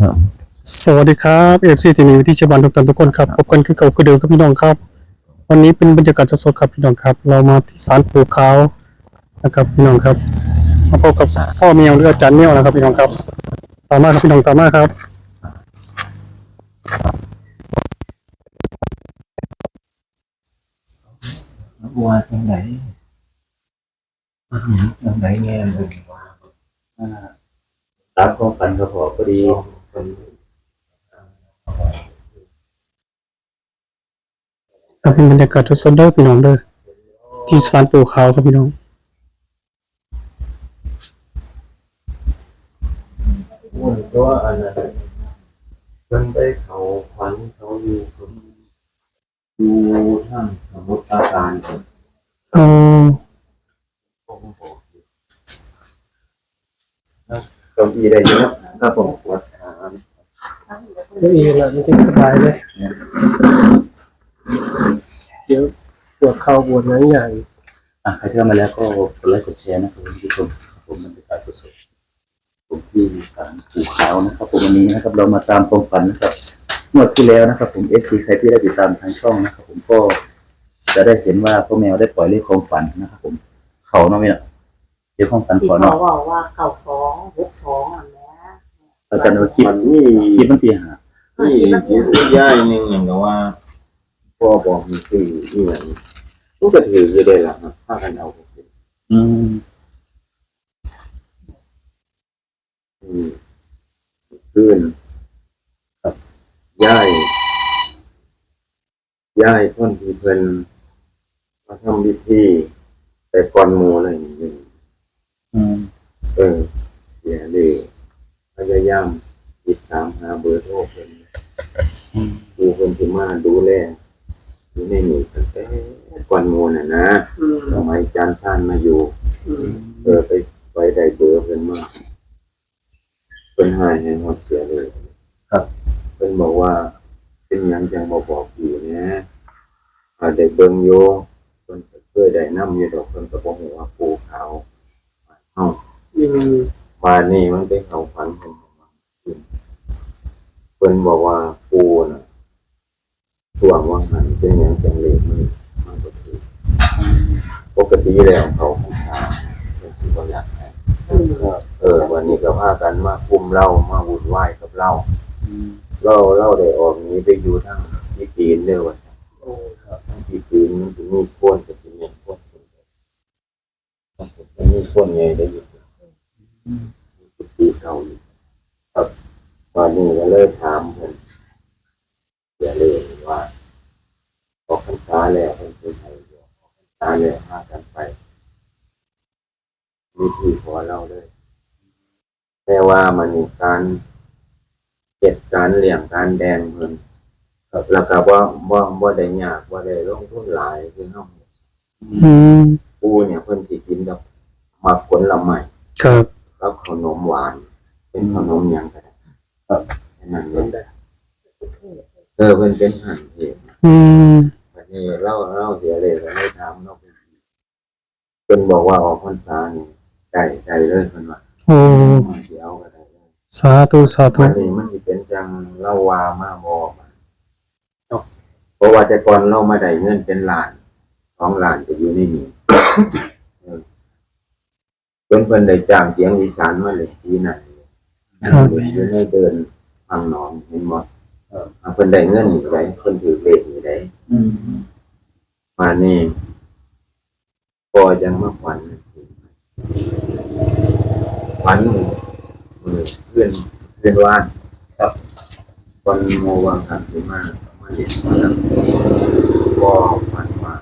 ครับสวัสดีครับเอฟซีทีนีวิธีชาวบ้านทุกท่านทุกคนครับพบกันคือเก่าคือเดิมครับพี่น้องครับ วันนี้เป็นบรรยากาศสดๆครับพี่น้องครับ เรามาที่ศาลปู่ขาวนะครับพี่น้องครับมาพบกับพ่อเมียวหรืออาจารย์เมียวนะครับพี่น้องครับ ตามมาครับพี่น้องตามมาครับว่าจังไหนจังไหนแง่เลยอ่าตามความฝันเขาบอกพอดี ก็เป็นบรรยากาศสดๆเด้อพี่น้องเด้อที่ศาลปู่ขาวครับพี่น้องว่าตัวอันนั้นมันไปเขาขวัญเขาอยู่ผมอยู่ท่านสมุทรปราการผมเอ่อผมบอกอยู่เก้าอี้ได้เยอะครับผมปวดขา เก้าอี้ละไม่ได้สบายเลยเดี๋ยวปวดเข่าปวดหนังใหญ่อะใครที่เข้ามาแล้วก็กดไลค์กดแชร์นะครับคุณผู้ชมครับผมมันเป็นการสดๆผมที่ศาลปู่ขาวนะครับผมวันนี้นะครับเรามาตามความฝันนะครับเมื่อที่แล้วนะครับ ผมเอฟซีใครที่ได้ติดตามทางช่องนะครับ ผมก็จะได้เห็นว่าพ่อแมวได้ปล่อยเลขความฝันนะครับ ผมเขาเนาะเนี่ยเดี๋ยวความฝันที่ขอเขาเนาะบอกว่าเก่าสองหกสองอันเนี้ยเราจะเอาคลิปมันมี คลิปมันตีหา มีผู้ย่ายหนึ่งอย่างกับว่าพ่อบอกมีสื่อที่ไหนลูกกระถือจะได้หลักนะถ้ากันเอาไปอืมอืมขึ้นกับย่ายย่ายต้นที่เพิ่นมาทำพิธีแต่ก่อนหมูอะไรอย่างนี้ยอืมเออเสียเลยพยายามติดตามหาเบอร์โทรเพิ่น อืมดูเพิ่นสิมาดูแลอยู่ในนี่ตั้งแต่ก่อนหมูน่ะนะอืมสมัยจานซ่านมาอยู่อืมเออไปไปได้เบอร์เพิ่นมาเพิ่นให้ให้หมดเสียเลย ครับเพิ่นบอกว่า เป็นหยังจังบ่บอกอยู่นะอาได้เบิ่งอยู่เพิ่นก็เคยได้นำอยู่ดอกเพิ่นก็บ่ฮู้ว่าปูขาวเฮาอืมมานี่มันเป็นเขาฝันผม เพิ่นบอกว่าปูน่ะช่วงว่างหันเป็นหยังจังเลยมันมันก็คือปกติแล้วเขาผู้ชายเป็นสิบ่อยากให้อืมเออ วันนี้ก็พากันมาคุมเรามาวุ่นวายกับเราอืมเราเราได้ออกหนี้ไปอยู่ทางที่จีนเด้อว่าซั่นโอ้ครับทางที่จีนมันสิมีคนก็สิมีคนมันมีคนใหญ่ได้อยู่ปีเก่าอยู่ครับ วันนี้ก็เลยถามเพิ่นอย่าเลยว่าออกพรรษาแล้วเพิ่นเป็นไทยอยู่ออกพรรษาแล้วพากันไปมีที่ขอเราเลย แต่ว่ามันมีการเก็ดการเลี้ยงการแดงเพิ่นครับแล้วก็ว่าว่าว่าได้ยากว่าได้ลงทุนหลายคือเฮาอืมปูเนี่ยเพิ่นสิกินกับมาผลละไม้ครับแล้วขนมหวาน เป็นขนมหยังก็ได้ ครับอันนั้นเล่นได้เออเป็นเป็นหันเหตุอืมวันนี้เล่าเล่าเสียเลยแล้วไม่ทำเล่าเป็นเป็นบอกว่าออกพรรษานี่ได้ได้เลยคนว่าโอ้เสียวก็ได้เลยสาธุสาธุวันนี้มันสิเป็นจังเล่าว่ามาบอกเพราะว่าแต่ก่อนเรามาได้เงินเป็นล้านสองล้านจะอยู่ในนี้เป็นเพิ่นได้จ้างเสียงอีสานมาเลยทีไหน ครับอยู่ในเดินฟังหนอนเห็นหมดเออเอาเพิ่นได้เงินอีกได้เพิ่นถือเลขอีกได้อืมมานี่พอยังมาฝันฝันมือเพื่อนเพื่อนว่านครับวันโมวังกันถึงมามาเรียนมาแล้วก็ฝันว่า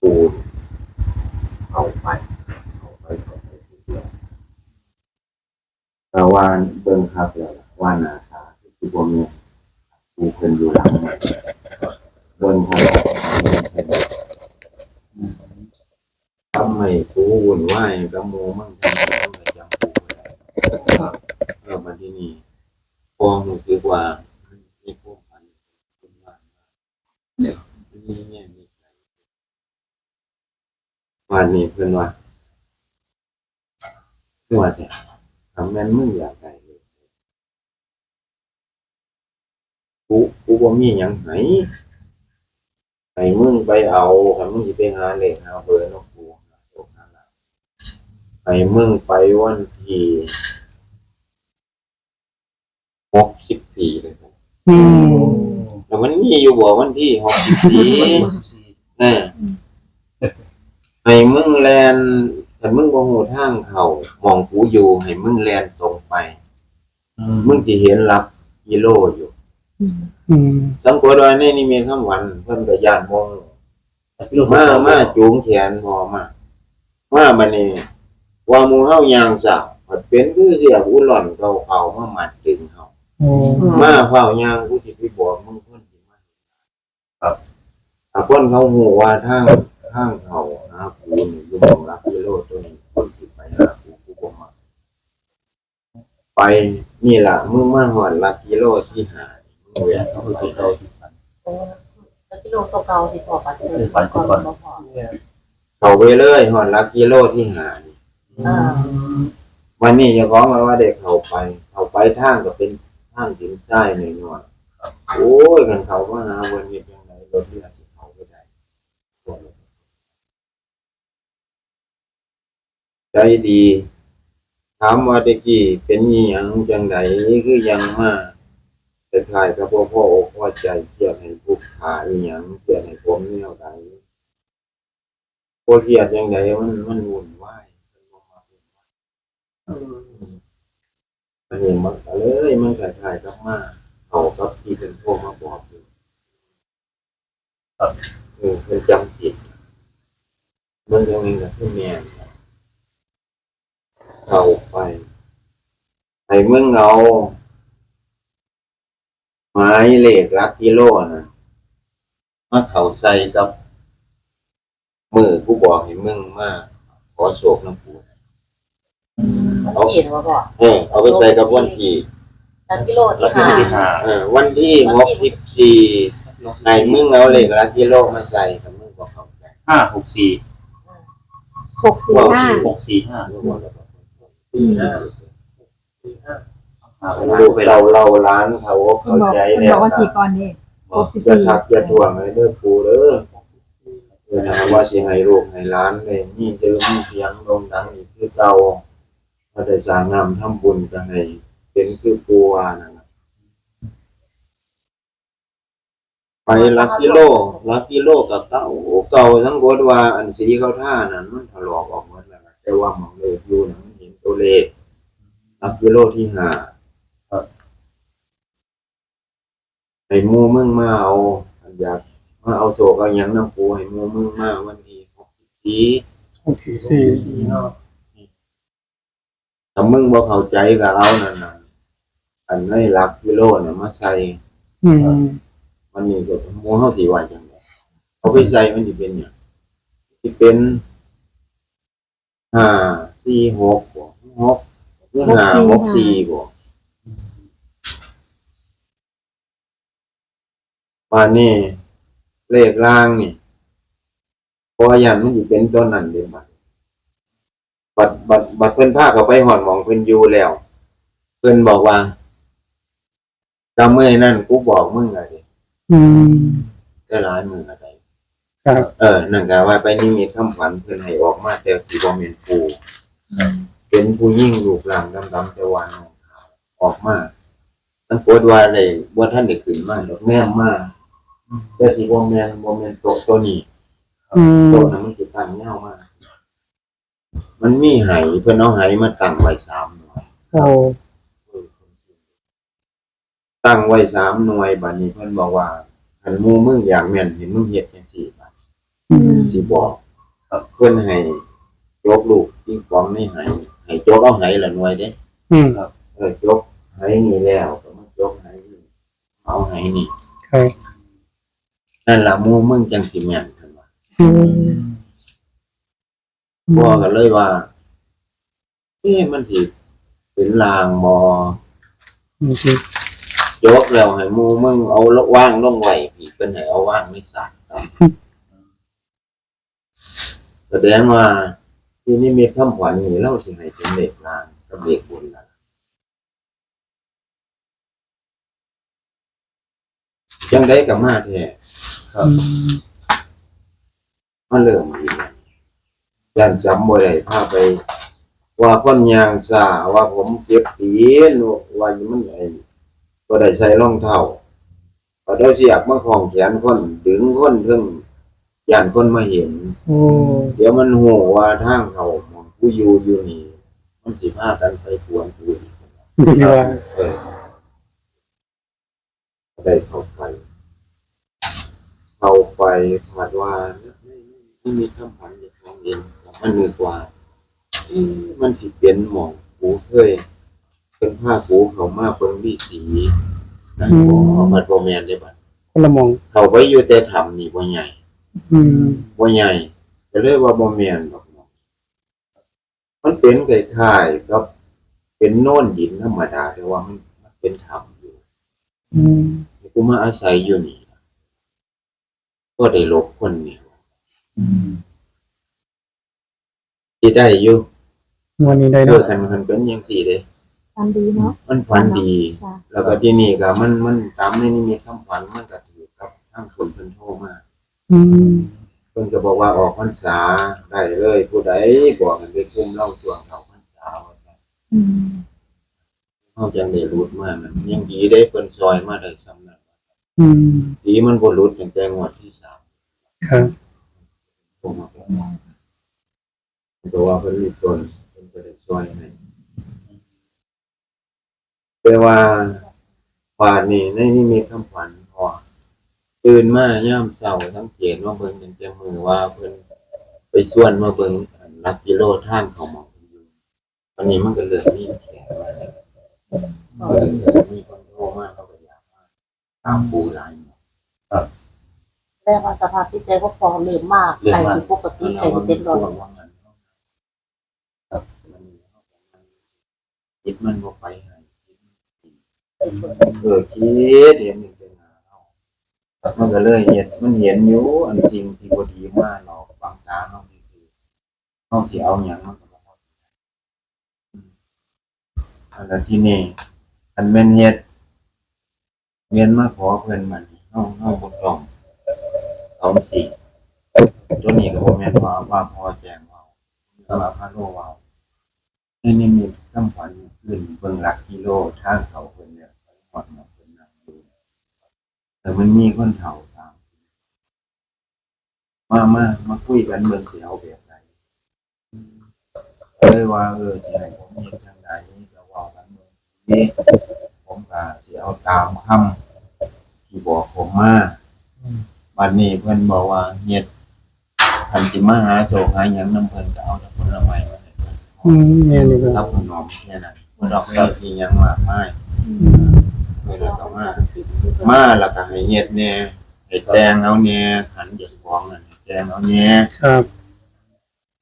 ปูเอาไปเอาไปเอาไปทีเดียวแต่ว่าเบิ่ งครับแล้วล่ะว่านาคาที่บ่มีปูเพิ่นอยู่หลังมันเบิ่งทำไมปูวุ่นวายกับหมูมั่งทำไมต้องไปจำปูไม่ได้เออมาที่นี่พอรู้สึกว่ามันมีความฝันเป็นว่าเด็กมีแง่มีใจวันนี้เพื่อนว่าเพื่อนว่าเนี่ยทำแม่นมึงอยากได้เลย กูกูบ่มีหยังให้ให้มึงไปเอาให้มึงสิไปหาเลขหาเบอร์นกกูหาโชคหาลาภให้มึงไปวันที่หกสิบสี่เลยครับอืมแล้วมันมีอยู่บ่วันที่หกสิบสี่สิบสี่เออให้มึงแลนแต่มึงบ่ฮู้ทางเขามองกูอยู่ให้มึงแลนตรงไป มึงสิเห็นหลักกิโลอยู่ อืมสังกตว่าในนิมิตคำวันเพิ่นก็ย่านมองลูกมามาจูงแขนพอมามาบัดนี้ว่าหมู่เฮายางสาวมันเป็นคือเสียอุหล่อนเก่าเอามามัดดึงเฮาโอ้มาเฝ้ายางกูสิไปบอกมึงเพิ่นสิมาครับถ้าคนเขาฮู้ว่าทางทางเขาหากูนี่อยู่หม่องหลักกิโลตัวนี้คนสิไปหากูกูบ่มาไปนี่ล่ะมึงมาฮอดหลักกิโลที่ห้า มึงแหวกเขาเข้าคือไปเขาที่ฝันโอ้แล้วที่โลกตัวเก่าที่พอปัดเลยก่อนก่อนบ่พอเข้าไปเลยฮอดหลักกิโลที่ห้านี่อ่าวันนี้อย่าร้องมาว่าเด็กเขาไปเขาไปทางก็เป็นทางดินทรายหน่อยหน่อยๆโอ้ยกันเขาว่าหาวันนี้ยังไงรถเรือที่เขาไปได้ใจดี ถามว่าตะกี้เป็นอีหยังจังไดคือยังมา แต่ถ่ายกับพ่อพ่ออกพ่อใจเกี่ยวให้ผู้ขาอีหยังเกี่ยวให้ผมแนวใดพวกเกียดยังไงมันมันวุ่นวายมันบ่มาวุ่นวายมันเห็นมันเลยมันคล้ายๆกับมาเขากับที่เป็นพวกมาบอกอยู่เออเป็นจำสิทธิ์มันยังไงกับที่แม่นเขาไปให้เมึงเอา ไม้เหล็กลักกิโลนะมาเขาใส่กับมือกูบอกให้มึงมาขอโศกน้ำปูมันเห็นว่าบ่เออเอาไปใส่กับวันที่ตักิโลแล้วที่ที่ห้าที่หาเออวันที่หกสิบสี่ในมึงเอาเหล็กลักกิโลมาใส่กับมึงบอกเขาใจห้าหกสี่หกสี่ห้าหกสี่ห้ามึงบอกแล้วบอกสี่ห้าหาเวมึง ลาดูไปเราเราร้านเขาคุณเข้าบอกใจคุณแล้บอวกว่าทีก่อนนี่ หกสิบจะสี่ทักจะทวงให้เด้อปูเด้อเออนะว่าสิให้ลูกให้ร้านเลยนี่เจอมีเสียงโด่งดังอีกคือเราถ้าได้สร้างงามทำบุญจะให้เป็นคือปูวานั่นน่ะไปลักกิโลลักกิโลกับเก่าเก่าทั้งบดว่าอันสีเขาท่านั้นมันถลอกออกหมดแล้วนะแต่ว่าหมองเลขอยู่นะมันเห็นตัวเลขลักกิโลที่ห้า ให้หมูมึงมาเอาอันอยากมาเอาโศกเอาหยังน้ำปูให้หมูมึงมาวันที่หกสิบสี่หกสี่สี่ถ้ามึงบ่เข้าใจกับเรานั่นน่ะอันในหลักกิโลน่ะมาใส่อืมมันนี่ก็หมูเฮาสิว่าจังไดเอาไปใส่มันสิเป็นหยังสิเป็นห้าสี่หกบ่หกหรือห้าหกสี่บ่ ป่านนี้เลขล่างนี่เพราะว่ายันมันสิเป็นตัวนั้นเด้บัดบัดบัดบัดเพิ่นพาเขาไปหอดหมองเพิ่นอยู่แล้ว เพิ่นบอกว่าจำเมื่อนั่นกูบอกมึงอะไรอืมก็ร้ายมึงอะไรครับ เออนั่นก็ว่าไปนิมิตคำฝันเพิ่นให้ออกมาแต่สีบ่แม่นปูเป็นผู้ยิ่งรูปร่างดำๆแต่ว่าน้องขาวออกมาตั้งโพดว่าได้บ่ทันได้ขึ้นมาดอกแม่นมา แต่สิบ่แม่นบ่แม่นโตะตัวนี้อืมโตะนั้นมันสิตั้งยาวมากมันมีไหเพิ่นเอาไหมาตั้งไว้สามหน่วยโอ้ตั้งไว้สามหน่วยบัดนี้เพิ่นบอกว่าคันหมู่มึงอยากแม่นเห็นมึงเฮ็ดจังซี่บัดอืมสิบอกครับเพิ่นให้ยกลูกปิงปองในไหให้ยกเอาไหละหน่วยเด้ อืม เออยกไหนี่แล้วก็มายกไหนี่เอาไหนี่ครับ นั่นล่ะหมู่มึงจังสิแม่นเพิ่นว่าอืมพ่อก็เลยว่าเอ๊ะมันสิเป็นลางบ่อืมยกแล้วให้หมู่มึงเอาละว่างลงไว้พี่เพิ่นให้เอาว่างในสระครับแสดงว่าที่นี่มีคำขวัญนี่เราสิให้เป็นเลขลางกับเลขบุญล่ะ จังได้กับมาแท้ อืมมาเริ่มอีกแล้วยันจำบ่ได้พาไป ว่าคนยางซาว่าผมเจ็บตีนว่ามันไอ้ก็ได้ใส่รองเท้าพอได้เสียบมาของแขนคนดึงคนถึงย่านคนมาเห็นโอ้เดี๋ยวมันหูว่าทางเขาหม้องผู้อยู่อยู่นี่มันสิพากันไปทวนผู้อีกดีว่าเออได้เข้าไป เข้าไปขาดว่าไม่ไม่ไม่มีคำพันธ์อย่างของเองแต่มันมีกว่าอืมมันสิเป็นหมองกูเคยเป็นผ้ากูเขามาเบิ่งวิสีนั่นบ่มันบ่แม่นได้บัดคนละมองเขาไปอยู่แต่ถ้ำนี่บ่ใหญ่อืมบ่ใหญ่ก็เลยว่าบ่แม่นดอกเนาะมันเป็นคล้ายๆกับเป็นโน่นหินธรรมดาแต่ว่ามันมันเป็นถ้ำอยู่อืมกูมาอาศัยอยู่นี่ ก็ได้หลบคนนี่ที่ได้อยู่วันนี้ได้เอเนาะอคันมันเป็นอย่างสี่เด้ทำดีเนาะมันฝันดี จ้ะแล้วก็ที่นี่ก็มันมันตามในนิมิตคำฝันมันก็ถือกับทางคนเพิ่นโทรมาอืมเพิ่นก็บอกว่าออกพรรษาได้เลย ผู้ใดบอกมันไปคุมเล่าช่วงเขาพรรษาว่าซั่นอืมเฮาจังได้รู้มามันยังดีได้เพิ่นซอยมาได้สำนั้น อืมดีมันบ่หลุดตั้งแต่งวดที่สามครับผมมาบอกตัวว่าเพิ่นมีตนเพิ่นก็ได้ซอยให้แต่ว่าป่านนี้ในนิมิตคำฝันพอตื่นมายามเช้าสังเกตว่าเบิ่งตั้งแต่มือว่าเพิ่นไปส่วนมาเบิ่งอันหลักกิโลทางเขาหมองเพิ่นอยู่วันนี้มันก็เหลือมีแขนมาแล้วามปูหลายหมดแสดงว่าสภาพจิตใจก็พอเริ่มมากใจสิปกติใจสิเต็มร้อยครับมันคิดมันบ่ไปให้เออคิดเห็นหนึ่งเป็นหาเฮามันก็เลยเห็นมันเห็นอยู่อันจริงที่บ่ดีมากหรอกบางตาเฮานี่คือเฮาสิเอาหยังมันก็บ่พออืมอันนั้นที่นี่อันแม่นเฮ็ด เรียนมาขอเพิ่อนมันเฮาเฮาบ่ต้องเอาสิตัวนี้ก็บ่แม่นว่าว่าพอแจงเว้าสำหรับพระโลวาวนี่นี่มีคำขวัญขึ้นเบิ่งหลักกิโลทางเขาเพิ่อนเนี่ยไปหอดมาเพิ่นนั่งดูแต่มันมีคนเฒ่าตามมามามาคุยกันเบิ่งสิเอาแบบไหนเลยว่าเออสิให้ผมเฮ็ดจังไดก็เว้ากันเบิ่งนี่ ผมก็สิเอาตามคำที่บอกผมมาบัดนี้เพิ่นบอกว่าเฮ็ดคันสิมาหาโศกหาหยังนำเพิ่นก็เอาแต่ผลไม้มาให้เพิ่นอืมแม่นี่ก็รับขนมแค่นั้นบ่ดอกเบี้ยอีหยังมากมายเพิ่นก็มา มาแล้วก็ให้เฮ็ดแหน่ให้แต่งเอาแหน่ขันเจ้าของนั่นให้แต่งเอาแหน่ ครับ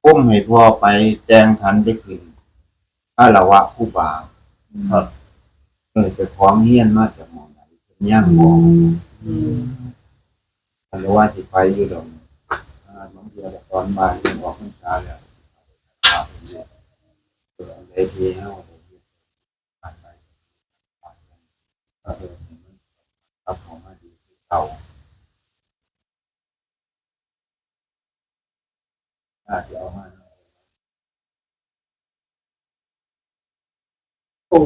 ปุ้มให้พ่อไปแต่งขันได้ขึ้นอาละวะผู้บ่าวครับ เออเจะของเฮียนมาจากหม่องไหนเพิ่นย่างบอกอันว่าสิไปอยู่ดอกอ่าบางทีก็ตอนบ่ายยังออกพรรษาแล้วครับเนี่ยเออได้ทีเฮาได้ทีผ่านไปผ่านไปก็เออเห็นมันรับของมาดีที่เก่าถ้าจะเอามาโอ้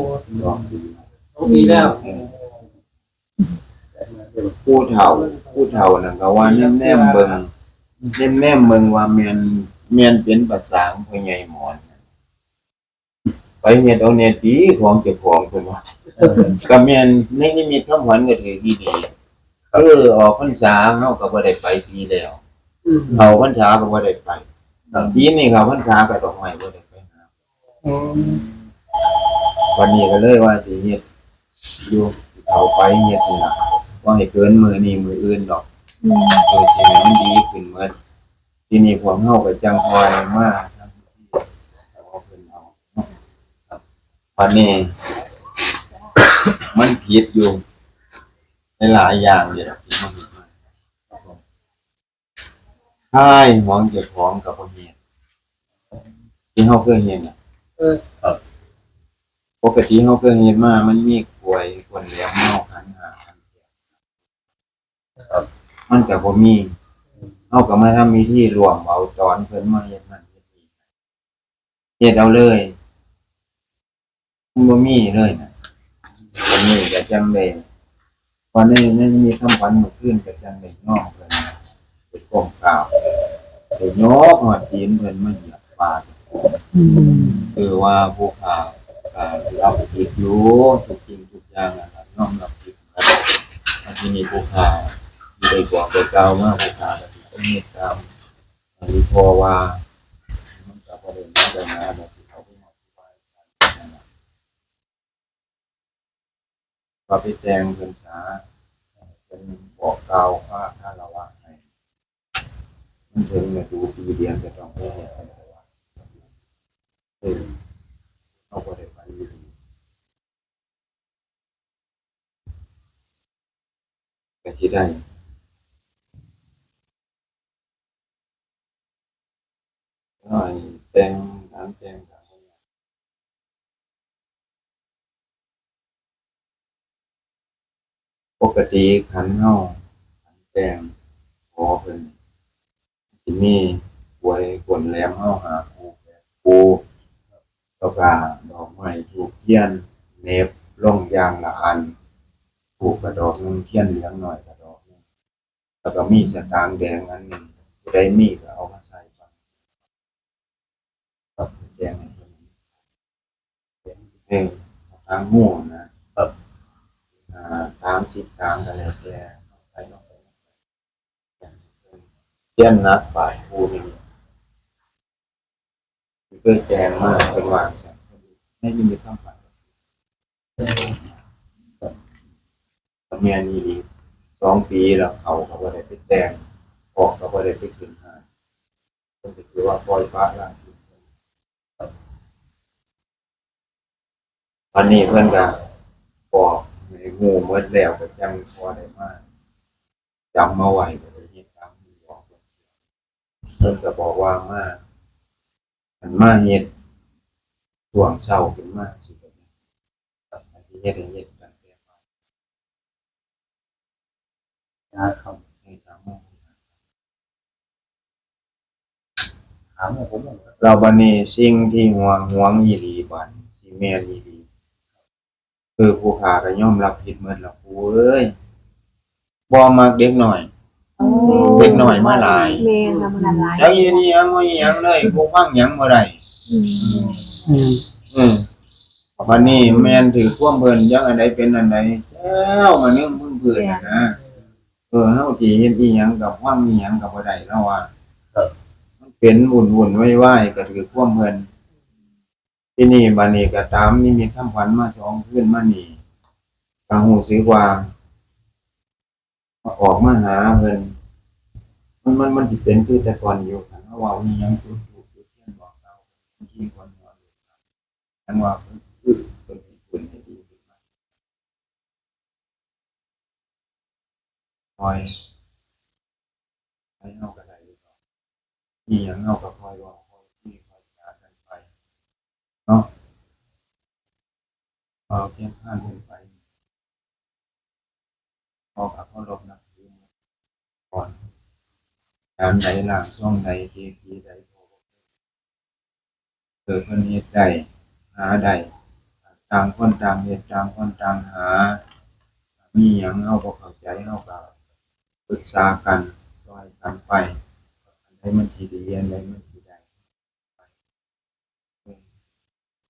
ลองดู ดีแล้วผู้เฒ่าผู้เฒ่านั่นก็ว่าแนมแนมๆเบิ่งแนมแนมๆเบิ่งว่าแม่นแม่นเป็นภาษาของพ่อใหญ่หมอนไปเฮ็ดเอาแน่ดีของเจ้าของเพิ่นว่าก็แม่นในนิมิตคำขวัญก็ถือดีดีเออออกพรรษาเฮาก็บ่ได้ไปปีแล้วอืมเข้าพรรษาก็บ่ได้ไปปีนี้เข้าพรรษาก็ดอกไม้บ่ได้ไปหาอืมวันนี้ก็เลยว่าสิเฮ็ด อยู่เข้าไปเฮ็ดนี่ล่ะบ่ให้เกินมื้อนี้มื้ออื่นดอกอืมเออสิให้มันดีขึ้นเหมือนทีนี้พวกเฮาก็จังคอยมาทำที่เอาเพิ่นเอาเนาะครับวันนี้ มันผิดอยู่ในหลายอย่างเลยล่ะที่มันผิดมาครับผมใช่หวงเจ้าของกับพ่อเฮียที่เฮาเคยเห็นเนี่ยเออครับ ปกติเฮาเคยเห็นมามันมีกล้วยคนแหลมเมาหันหาหันแขนมันก็บ่มีเอาก็มาทำมีที่รวมเอาจอนเพิ่นมาเฮ็ดนั่นเฮ็ดนี่เฮ็ดเอาเลยมันบ่มีเลยนะอันนี้ก็จังได๋พอนี้มันมีคำขวัญเมื่อคืนก็จังได๋ย่อเพิ่นนะไปก้มกราบไปยกหัวตีนเพิ่นมาเหยียบฟาดคือว่าผู้ข่าว อ่าเราผิดอยู่ทุกสิ่งทุกอย่างนะครับน้อมรับผิดนะอันที่นี้ผู้ข่าวได้บอกไปเก่าว่าผู้ขาวแบบนี้เมตตามอันนี้พอว่ามันจะประเด็นปัญหาแบบที่เขาไม่มาอธิบายกันะครับก็ไปแจงเพิ่นษาเป็นบอกเก่าว่าถ้าเราว่าให้มันถึงเนี่ยดูปีเดียนจะต้องให้เห็นแต่ว่าเออเอาไปได้ไปอยู่ดี แต่ที่ได้ก็ไอ้แตงน้ำแตงกับปกติขันเฮาขันแตงขอเพิ่นที่นี่หวยกวนแหลมเฮาหาครูแบบครู แล้วก็ดอกไม้ถูกเทียนเน็บลงยางละอันถูกกระดอกนึงเทียนเหลืองหน่อยกระดอกนึงแล้วก็มีสตางค์แดงอันหนึ่งผู้มีก็เอามาใส่ก่อนครับแดงให้เพิ่นเองทางหมู่นะครับอ่าทางสิบทางก็แล้วแต่ใส่ลงไปเทียนนักฝ่ายผู้นี่ เคยแจ้งมากเป็นวางใช่ไม่ยินดีข้ามฝันเมียนี่สองปีแล้วเขาเขาก็ได้ไปแจงออกเขาก็ได้ไปขึ้นหาก็คือว่าปล่อยฟ้าล่างวันนี้เพื่อนก็บอกในงูเมื่อแล้วก็ยังพอได้มากจำมาไหวก็ได้ยินตามบอกเพิ่นก็บอกว่ามา กมันมาเฮ็ดช่วงเช้าขึ้นมาสิเป็นครับอันที่เฮ็ดให้เฮ็ดกันแก่ไปนะครับให้สามโมงถามว่าผมว่าเราบัดนี้สิ่งที่ห่วงห่วงอีหลีบัดสิแม่นอีหลีคือผู้ขาก็ยอมรับผิดเหมดแล้วผู้เอ้ยบ่มักเด็กหน้อย เด็กน้อยมาหลายเมย์ทำงานหลายจักอีนี่ยังบ่อีหยังเลยผู้ฟังหยังบ่ได้อืมอืมอืมวันนี้แม่นถือความเพิ่นยังอันใดเป็นอันใดแล้วมันนึงเพิ่นเพิ่นน่ะนะเออเฮาสิเฮ็ดอีหยังกับความอีหยังกับบ่ได้แล้วว่ามันเป็นวุ่นๆไว้ๆก็ถือความเพิ่นที่นี่บัดนี้ก็ตามนี่มีคำขวัญมาสองคืนมานี่ก็ฮู้สึกว่า มาออกมาหาเพิ่นมันมันมันสิเป็นคือแต่ก่อนอยู่คันเฮาว้าอียังจุดถูกจุดเทียนบอกเราทีคนหัวเลยคันว่าเพิ่นคือเพิ่นสิฟื้นให้ดีขึ้นมาคอยให้เฮาก็ได้อยู่ต่อมีหยังเฮาก็คอยเว้าคอยคุยคอยจากันไปเนาะเอาเพียงข้าน เพิ่นไปพอกับเคารพนับถือก่อนการใดหล่างช่วงใดเทกีใดโทเกิดเพิ่นเฮ็ดได้หาได้ต่างคนต่างเฮ็ดต่างคนต่างหา มีหยังเฮาบ่เข้าใจเฮาก็ปรึกษากันช่วยกันไปอันใดมันสิดีอันใดมันสิได้ไป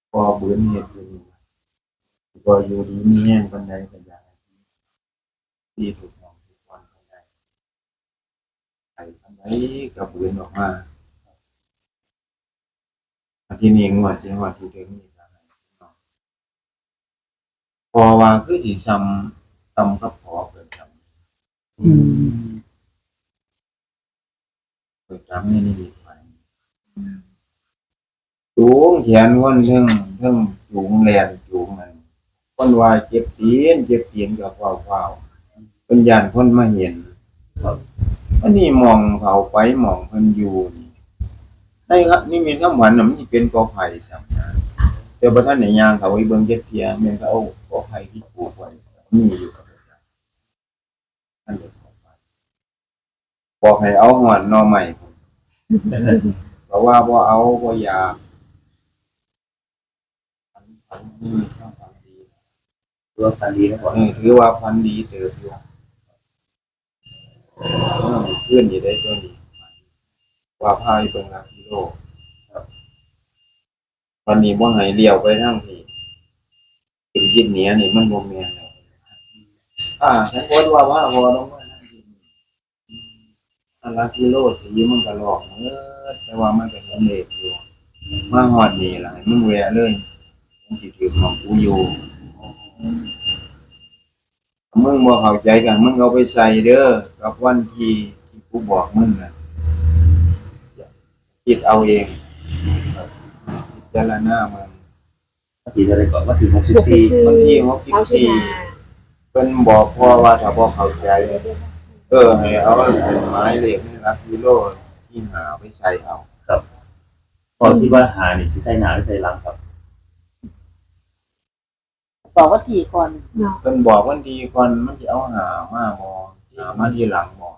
พอเบืนเฮ็ดอยู่นี่ก็อยู่ดีมีแห้งปานใดก็อ ยากให้ดีถูกต้องทุกวันปานใดไปปานใดก็เบืนออกมาที่นี่งวดสิงวดที่ถึงนี่ก็ให้พี่น้องพอว่าคือสิซ้ำซ้ำกับพอเพิ่นซ้ำเปิดจำนี่นี่ดีไปจูงแขนวนเทิงเทิงจูงแลนจูงมันคนวายเจ็บตีนเจ็บตีนกับว้าวว้าว เป็นยานคนมาเห็นอันนี้มองเขาไปมองเพิ่นอยู่นี่ในครับนี่มีคำหวานน่ะมันสิเป็นกอไผ่สำนะแต่บ่ทันได้ย่างเขาไว้เบิ่งเจ็ดเทียแม่นเขาเอากอไผ่ที่ปลูกไว้มีอยู่กับอาจารย์ท่านเด็กกอไผ่บอกให้เอาหอนหนอใหม่ผมเพราะว่าบ่เอาบ่อยากพันพันนี่ข้าวพันดีตัวฟันดีนะพ่อเออถือว่าพันดีเติบอยู่ เพื่อนอยู่ได้ตัวนี้ว่าพายเป็นหลักกิโลครับวันนี้บ่ให้เลี้ยวไปทางที่ถึงคิดเหนียนี่มันบ่แม่นแล้วอ่าฉันโพสว่าว่าพอลงมาทางที่นี่อันละกิโลสีมันก็หลอกเออแต่ว่ามันเห็นเลขอยู่มาฮอดนี่ล่ะมึงแวะเลยมึงสิถือของกูอยู่ มึงบ่เข้าใจกัน มึงเอาไปใส่เด้อกับวันที่ที่กูบอกมึงน่ะคิดเอาเองพิจารณามึงทีอะไรก่อนว่าถึงหกสิบหกสิบสี่สี่วันที่หกสิบสามสิบสี่ห้าเพิ่นบอกพ่อว่าถ้าบ่เข้าใจ เออให้เอาเป็นไม้เหล็กนี่รักกิโลที่หาไปใส่เอาพอที่ว่าหานี่สิใส่หนาหรือใส่หลังครับ บอกว่าทีก่อนเพิ่นบอกวันดีก่อนมันสิเอาหามาบ่หามาทีหลังบ่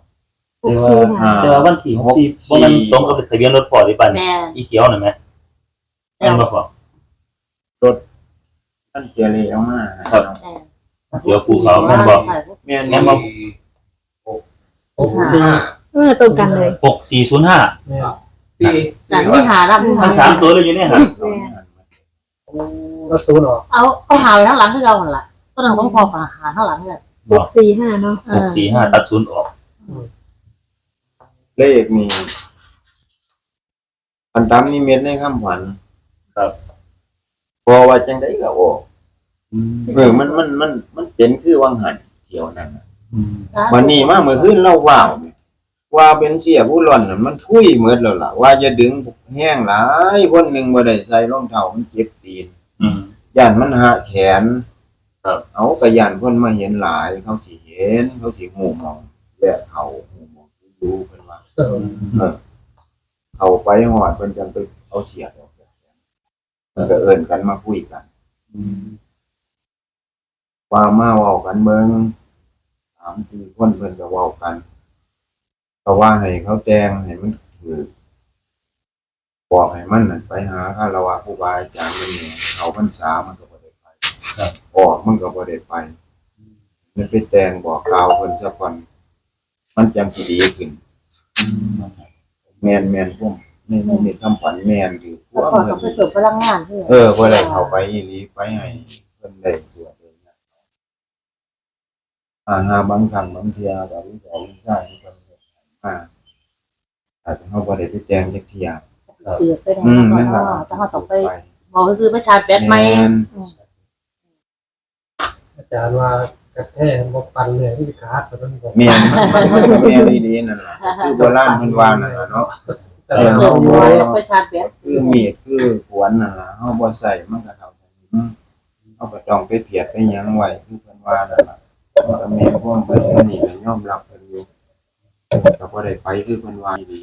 หกสี่ห้าแต่ว่าวันที่หกสิบว่ามันตรงกับทะเบียนรถพอที่ปันแม่อีเขียวน่ะไหมแม่นบ่พอท่านเจริญเอามาให้ครับ แม่เขียวภูเขาแม่นบ่ แม่นแม่นบ่ หกสี่เออตรงกันเลยหกสี่ศูนย์ห้าสี่แต่ที่หารับที่หาทั้งสามตัวเลยอยู่เนี่ยครับ ก็ศูนย์ออกเอาเอาหาไว้ข้างหลังคือเราหั่นล่ะก็ต้องต้องพอหาข้างหลังเนี่ยหกสี่ห้าเนาะเอหกอสี่ห้าตัดศูนย์ออก เลขนี่อันตามนิมิตในคำขวัญครับ พอว่าจังไดก็ออกเออมันมันมันมันเป็นคือวังหันเที่ยวนั่นน่ะวันนี้มาเมื่อคืนเราว้าวเนี่ยว่าเป็นเสียผู้หล่อนน่ะมันคุยเหมือนแล้วล่ะ ว่าจะดึงแห้งหลายคนหนึ่งบ่ได้ใส่รองเท้ามันเจ็บตีนอืม ย่านมันหะแขนครับ เอากระย่านเพิ่นมาเห็นหลาย เขาสิเห็น เขาสิหูมองแลกเขาหูมองดูเพิ่นว่าเออเขาไปหอดเพิ่นจังไปเอาเสียดออกจากแขนเพิ่นก็เอิ้นกันมาคุยกันว่ามาเว้ากันเบิ่งสามสี่คนเพิ่นก็เว้ากันก็ว่าให้เขาแจ้งให้มันถือ บอกให้มันนั่นไปหาคารวะครูบาอาจารย์มันเนี่ยเขาพรรษามันก็บ่ได้ไปออกมันก็บ่ได้ไปมันไปแจ้งบอกกล่าวเพิ่นซะก่อนมันจังสิดีขึ้นแม่นแม่นพวกนี่นี่นี่คำขวัญแม่นอยู่พแล้ววกก็เพิ่ต้องไปนเกิดพลังงานที่เออบ่ได้เข้าไปอีหลีไปให้เพิ่นได้สวดเองนะอาหาบางครั้งบางเที่ยก็รู้จักรู้ใช่เพิ่นเฮ็ดให้มาอาจจะเฮาบ่ได้ไปแจ้งจักเที่ย เกิดไปอืได้มแล้นั่นวล่ะก็ถ้าต้องไปบอกซื้อไปชาร์จแบตไหมแม่นอาจารย์ว่ากระแทกบกปันเลยที่ขาดแต่มันบอกแม่นมันมันก็แม่นอีหลีนั่นล่ะคือโบราณเพิ่นว่านั่นล่ะเนาะ แต่เออเราเกิดไว้ไปชาร์จแบตคือมีดคือขวานนั่นล่ะเฮาบ่ใส่มันก็เท่ากันเฮาก็ต้องไปเพียดไปหยังไว้คือเพิ่นว่านั่นล่ะมันก็แม่นพวกเพิ่นอันนี้ก็ยอมรับเพิ่นอยู่ก็บ่ได้ไปคือเพิ่นว่าอี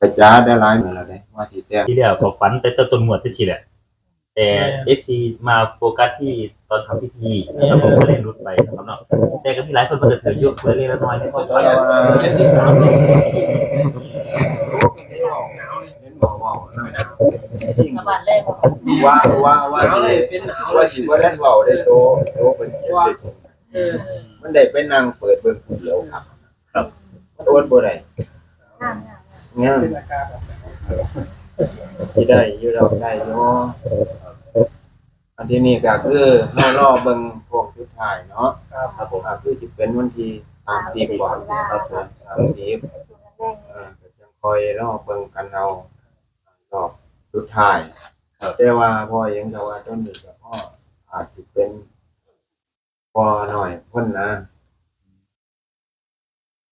หลีกระจาได้หลายมื้อแล้วเด้ว่าสิแต่งที่เดียวก็ฝันแต่ต้นหมวดที่สิแหละแต่เอฟซีมาโฟกัสที่ตอนทำพิธีแล้วผมก็เล่นรุดไปนะครับเนาะแต่ก็มีหลายคนมาถือยุคเล็กๆน้อยๆที่เขาฝันสบายเลยว่าว่าว่าเลยเป็นว่าสิบ่ได้เว้าได้โตโตเป็นเขียนได้มันได้ไปนั่งเปิดเบิ่งผู้เดียวครับ ครับโตบ่ได้ ห้างามที่ได้อยู่เราได้เนาะอันที่นี่ก็คือเฮารอเบิ่งพวกสุดท้ายเนาะครับผมก็คือสิเป็นวันที่30ก่อนครับผม30เออก็จังคอยรอเบิ่งกันเอารอบสุดท้ายแต่ว่าพ่อเองก็ว่าต้นนี้ก็พ่ออาจสิเป็นพอหน่อยพ้นนะ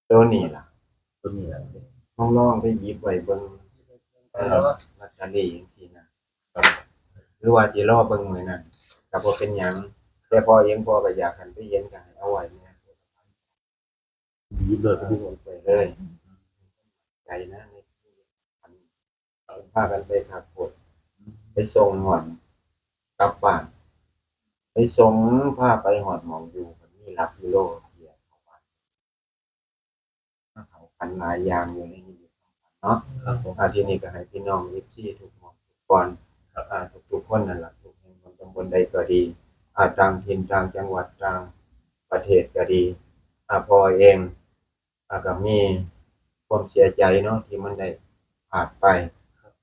ตัวนี้ล่ะตัวนี้แหละ ลองลองไปหยิบไว้เบิ่งเออลอตเตอรี่จังซี่นะหรือว่าสิรอเบิ่งมื้อนั้นก็บ่เป็นหยังแต่พอเองพอก็อยากกันไปเห็นก็ให้เอาไว้เนี่ยยิบเลยเอาไว้เลยใจนะในอันพากันไปขับรถไปส่งหอดกลับบ้านไปส่งพาไปหอดหมองอยู่มันมีรับกิโลเดียวเข้าบ้านมาเขาคันญหลายอย่างอยู่ในนี้ เนาะครับผมอาทีนี้ก็ให้พี่น้องยิปซี่ทุกหมองทุกคนอ่าทุกคนนั่นแหละทุกแห่งคนตำบลใดก็ดีอาต่างถิ่นต่างจังหวัดต่างประเทศก็ดีอาพอเองอาก็มีความเสียใจเนาะที่มันได้ผ่านไป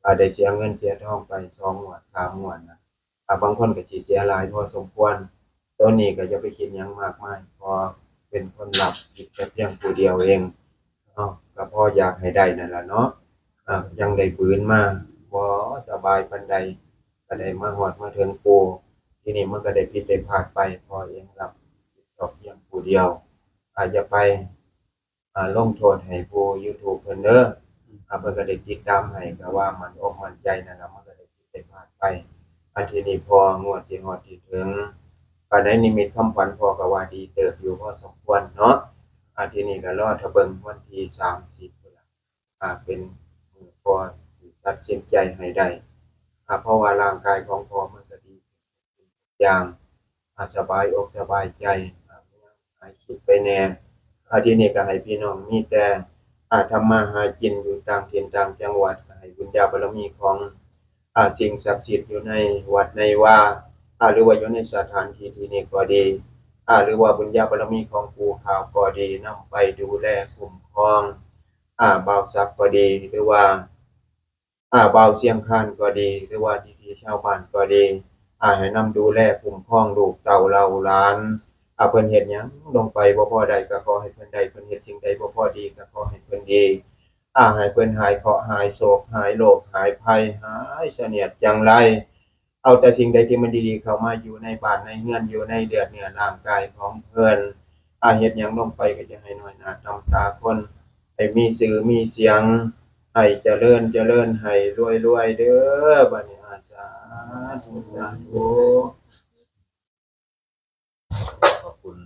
อาได้เสียเงินเสียทองไปสองหมวดสามหมวดนะอาบางคนก็สิเสียหลายพอสมควรตัวนี้ก็จะไปคิดยังมากมายพอเป็นคนหลับผิดแค่เพียงผู้เดียวเอง เนาะก็พออยากให้ได้นั่นแหละเนาะอ่ายังได้ปืนมาบ่สบายปันใดก็ได้มาหอดมาถึงปูที่นี่มันก็ได้ผิดได้พลาดไป พอเองหลับผิดชอบเพียงผู้เดียว อาจจะไปอ่าลงโทษให้ผู้ YouTube เพิ่นเด้ออ่าเพิ่นก็ได้ติดตามให้ก็ว่ามันอกมันใจนั่นน่ะมันก็ได้ผิดได้พลาดไปอันที่นี้พองวดที่ฮอดที่ถึงก็ได้นิมิตคำขวัญพอก็ว่าดีเติบอยู่พอสมควรเนาะ อาทีนี้ก็รอทะเบิงวันที่สามสิบอ่าเป็นมือพอตัดสินใจให้ได้อ่าเพราะว่าร่างกายของพอมันก็ดีอย่างอาสบายอกสบายใจอ่าไม่ต้องหายคิดไปแน่อาทีนี้ก็ให้พี่น้องมีแต่อาทำมาหากินอยู่ตามถิ่นตามจังหวัดให้บุญญาบารมีของอาสิ่งศักดิ์สิทธิ์อยู่ในวัดในว่าอ่าหรือว่าอยู่ในสถานที่ที่นี้ก็ดี อาหรือว่าบุญญาบารมีของปู่ขาวก็ดีนำไปดูแลคุ้มครองอ่าบ่าวซักก็ดี หรือว่าอ่าบ่าวเสียงคานก็ดี หรือว่าที่ที่ชาวบ้านก็ดีอ่าให้นำดูแลคุ้มครองลูกเต่าเราหลานอ่าเพิ่นเฮ็ดหยังลงไปบ่พอใดก็ขอให้เพิ่นได้เพิ่นเฮ็ดสิ่งใดบ่พอดีก็ขอให้เพิ่นดีอ่าให้เพิ่นหายเคราะห์หายโศกหายโรคหายภัยหายเสนียดจังไร เอาแต่สิ่งใดที่มันดีๆ เข้ามาอยู่ในบ้านในเงินอยู่ในเดือดเนื้อร่างกายของเพิ่อนอาเฮ็ดหยังลงไปก็จะให้หน้อยน้าตำตาคนให้มีสื่อมีเสียงให้เจริญเจริญให้รวยๆเด้อบัดนี้อาจารย์สาธุขอบคุณ